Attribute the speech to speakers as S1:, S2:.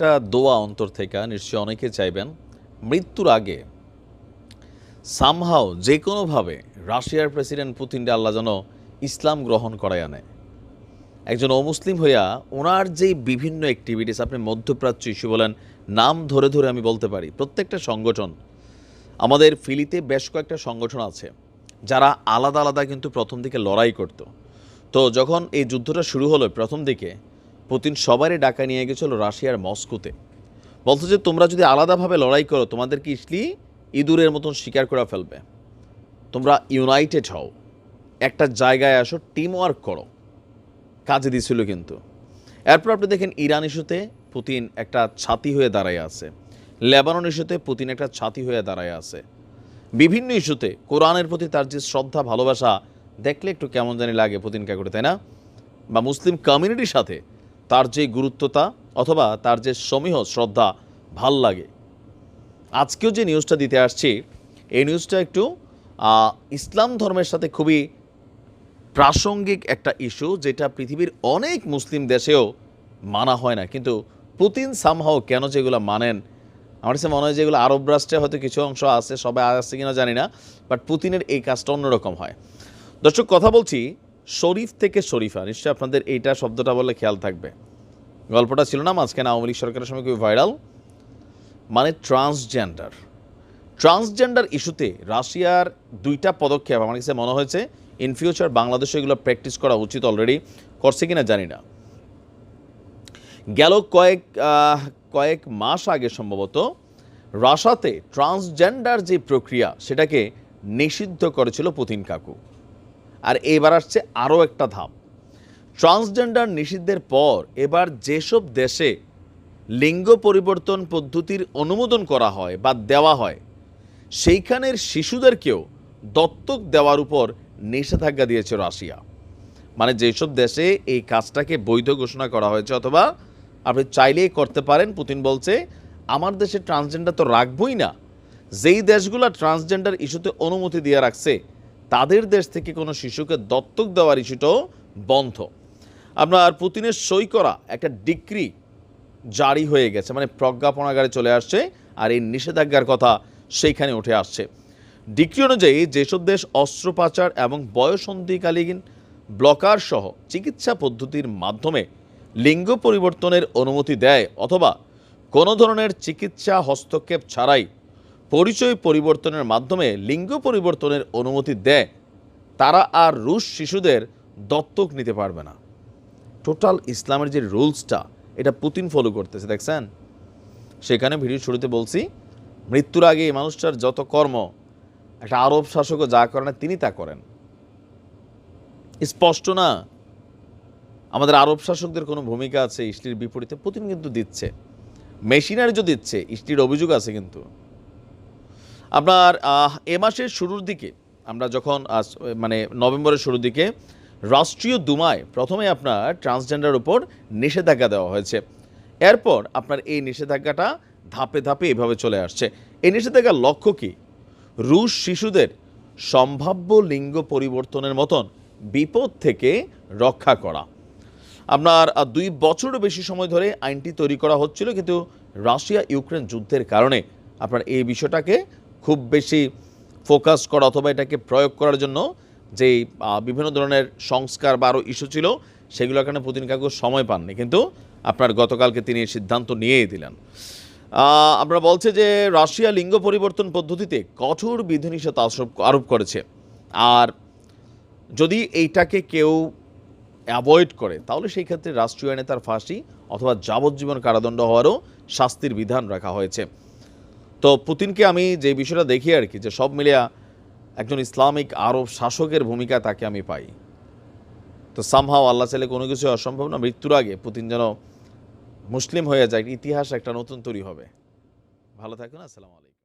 S1: একটা দোয়া অন্তর থেকে নিশ্চয়ই অনেকে চাইবেন, মৃত্যুর আগে সামহাও যে কোনোভাবে রাশিয়ার প্রেসিডেন্ট পুতিনকে আল্লাহ যেন ইসলাম গ্রহণ করায় আনে একজন অমুসলিম হইয়া ওনার যে বিভিন্ন অ্যাক্টিভিটিস আপনি মধ্যপ্রাচ্য ইস্যু বলেন, নাম ধরে ধরে আমি বলতে পারি, প্রত্যেকটা সংগঠন, আমাদের ফিলিতে বেশ কয়েকটা সংগঠন আছে, যারা আলাদা আলাদা কিন্তু প্রথম দিকে লড়াই করত। তো যখন এই যুদ্ধটা শুরু হলো প্রথম দিকে পুতিন সবারই ডাকা নিয়ে গেছিল রাশিয়ার মস্কোতে। বলতো যে, তোমরা যদি আলাদাভাবে লড়াই করো তোমাদেরকে ইসলি ইঁদুরের মতন শিকার করে ফেলবে? তোমরা ইউনাইটেড হও। একটা জায়গায় আসো, টিম ওয়ার্ক করো। কাজে দিছিল কিন্তু। এরপর আপনি দেখেন, ইরান ইস্যুতে পুতিন একটা ছাতি হয়ে দাঁড়ায় আছে। লেবানন ইস্যুতে পুতিন একটা ছাতি হয়ে দাঁড়ায় আছে। বিভিন্ন ইস্যুতে কোরআনের প্রতি তার যে শ্রদ্ধা, ভালোবাসা, দেখলে একটু কেমন জানি লাগে পুতিন কাকুরে তাই না? বা মুসলিম কমিউনিটির সাথে তার যে গুরুত্বতা অথবা তার যে সমীহ শ্রদ্ধা, ভালো লাগে। আজকেও যে নিউজটা দিতে আসছি, এই নিউজটা একটু ইসলাম ধর্মের সাথে খুবই প্রাসঙ্গিক একটা ইস্যু যেটা পৃথিবীর অনেক মুসলিম দেশেও মানা হয় না। কিন্তু পুতিন সামহাও কেন যেগুলো মানেন, আমার কাছে মনে হয় যেগুলো আরব রাষ্ট্রে হয়তো কিছু অংশ আছে, সবাই আছে কিনা জানি না বাট পুতিনের এই কাজটা অন্যরকম হয়। দর্শক, কথা বলছি শরীফ থেকে শরীফা। নিশ্চয়ই আপনাদের এইটা শব্দটা বলে খেয়াল থাকবে। গল্পটা ছিল না, মাঝখানে আওয়ামী লীগ সরকারের সময় খুবই ভাইরাল। মানে ট্রান্সজেন্ডার। ট্রান্সজেন্ডার ইস্যুতে রাশিয়ার দুইটা পদক্ষেপ আমার কাছে মনে হয়েছে। ইন ফিউচার বাংলাদেশে এগুলো প্র্যাকটিস করা উচিত অলরেডি। করছে কিনা জানি না। গেল কয়েক কয়েক মাস আগে সম্ভবত রাশাতে ট্রান্সজেন্ডার যে প্রক্রিয়া, সেটাকে নিষিদ্ধ করেছিল পুতিন কাকু। আর এবার আসছে আরও একটা ধাপ। ট্রান্সজেন্ডার নিষিদ্ধের পর এবার যেসব দেশে লিঙ্গ পরিবর্তন পদ্ধতির অনুমোদন করা হয় বা দেওয়া হয়, সেইখানের শিশুদেরকেও দত্তক দেওয়ার উপর নিষেধাজ্ঞা দিয়েছে রাশিয়া। মানে যেসব দেশে এই কাজটাকে বৈধ ঘোষণা করা হয়েছে অথবা আপনি চাইলেই করতে পারেন, পুতিন বলছে, আমার দেশে ট্রান্সজেন্ডার তো রাখবই না। যেই দেশগুলো ট্রান্সজেন্ডার ইস্যুতে অনুমতি দিয়ে রাখছে তাদের দেশ থেকে কোনো শিশুকে দত্তক দেওয়ার ইস্যুটাও বন্ধ। আপনার পুতিনের সই করা একটা ডিক্রি জারি হয়ে গেছে মানে প্রজ্ঞাপনাগারে চলে আসছে আর এই নিষেধাজ্ঞার কথা সেইখানে উঠে আসছে। ডিক্রি অনুযায়ী যেসব দেশ অস্ত্র পাচার এবং বয়সন্ধিকালীন ব্লকার সহ চিকিৎসা পদ্ধতির মাধ্যমে লিঙ্গ পরিবর্তনের অনুমতি দেয় অথবা কোনো ধরনের চিকিৎসা হস্তক্ষেপ ছাড়াই পরিচয় পরিবর্তনের মাধ্যমে লিঙ্গ পরিবর্তনের অনুমতি দেয়, তারা আর রুশ শিশুদের দত্তক নিতে পারবে না। টোটাল ইসলামের যে রুলসটা, এটা পুতিন ফলো করতেছে, দেখছেন? সেখানে ভিডিও শুরুতে বলছি, মৃত্যুর আগে এই মানুষটার যত কর্ম, একটা আরব শাসকও যা করেন না, তিনি তা করেন। স্পষ্ট না, আমাদের আরব শাসকদের কোনো ভূমিকা আছে, ইসলির বিপরীতে? পুতিন কিন্তু দিচ্ছে। মেশিনারিজও দিচ্ছে, ইসলির অভিযোগ আছে কিন্তু। আপনার এ মাসের শুরুর দিকে, আমরা যখন মানে নভেম্বরের শুরুর দিকে রাষ্ট্রীয় দুমায় প্রথমে আপনার ট্রান্সজেন্ডার উপর নিষেধাজ্ঞা দেওয়া হয়েছে। এরপর আপনার এই নিষেধাজ্ঞাটা ধাপে ধাপে এভাবে চলে আসছে। এই নিষেধাজ্ঞার লক্ষ্য কি? রুশ শিশুদের সম্ভাব্য লিঙ্গ পরিবর্তনের মতন বিপদ থেকে রক্ষা করা। আপনার দুই বছরও বেশি সময় ধরে আইনটি তৈরি করা হচ্ছিল, কিন্তু রাশিয়া ইউক্রেন যুদ্ধের কারণে আপনার এই বিষয়টাকে খুব বেশি ফোকাস করা অথবা এটাকে প্রয়োগ করার জন্য যে বিভিন্ন ধরনের সংস্কার বা আরও ইস্যু ছিল, সেগুলোর কারণে পুতিন কাকু সময় পাননি। কিন্তু আপনার গতকালকে তিনি সিদ্ধান্ত নিয়েই দিলেন। আমরা বলছে যে, রাশিয়া লিঙ্গ পরিবর্তন পদ্ধতিতে কঠোর বিধিনিষেধ আরোপ করেছে। আর যদি এইটাকে কেউ অ্যাভয়েড করে, তাহলে সেই ক্ষেত্রে রাষ্ট্রীয় আইনে তার ফাঁসি অথবা যাবজ্জীবন কারাদণ্ড হওয়ারও শাস্তির বিধান রাখা হয়েছে। তো পুতিনকে আমি যে বিষয়টা দেখি আর কি, যে সব মিলিয়া একজন ইসলামিক আরব শাসকের ভূমিকা তাকে আমি পাই। তো সামহাও আল্লাহ চাইলে কোনো কিছু অসম্ভব না, মৃত্যুর আগে পুতিন যেন মুসলিম হয়ে যায়, ইতিহাস একটা নতুন তৈরি হবে। ভালো থাকুন, আসসালামু আলাইকুম।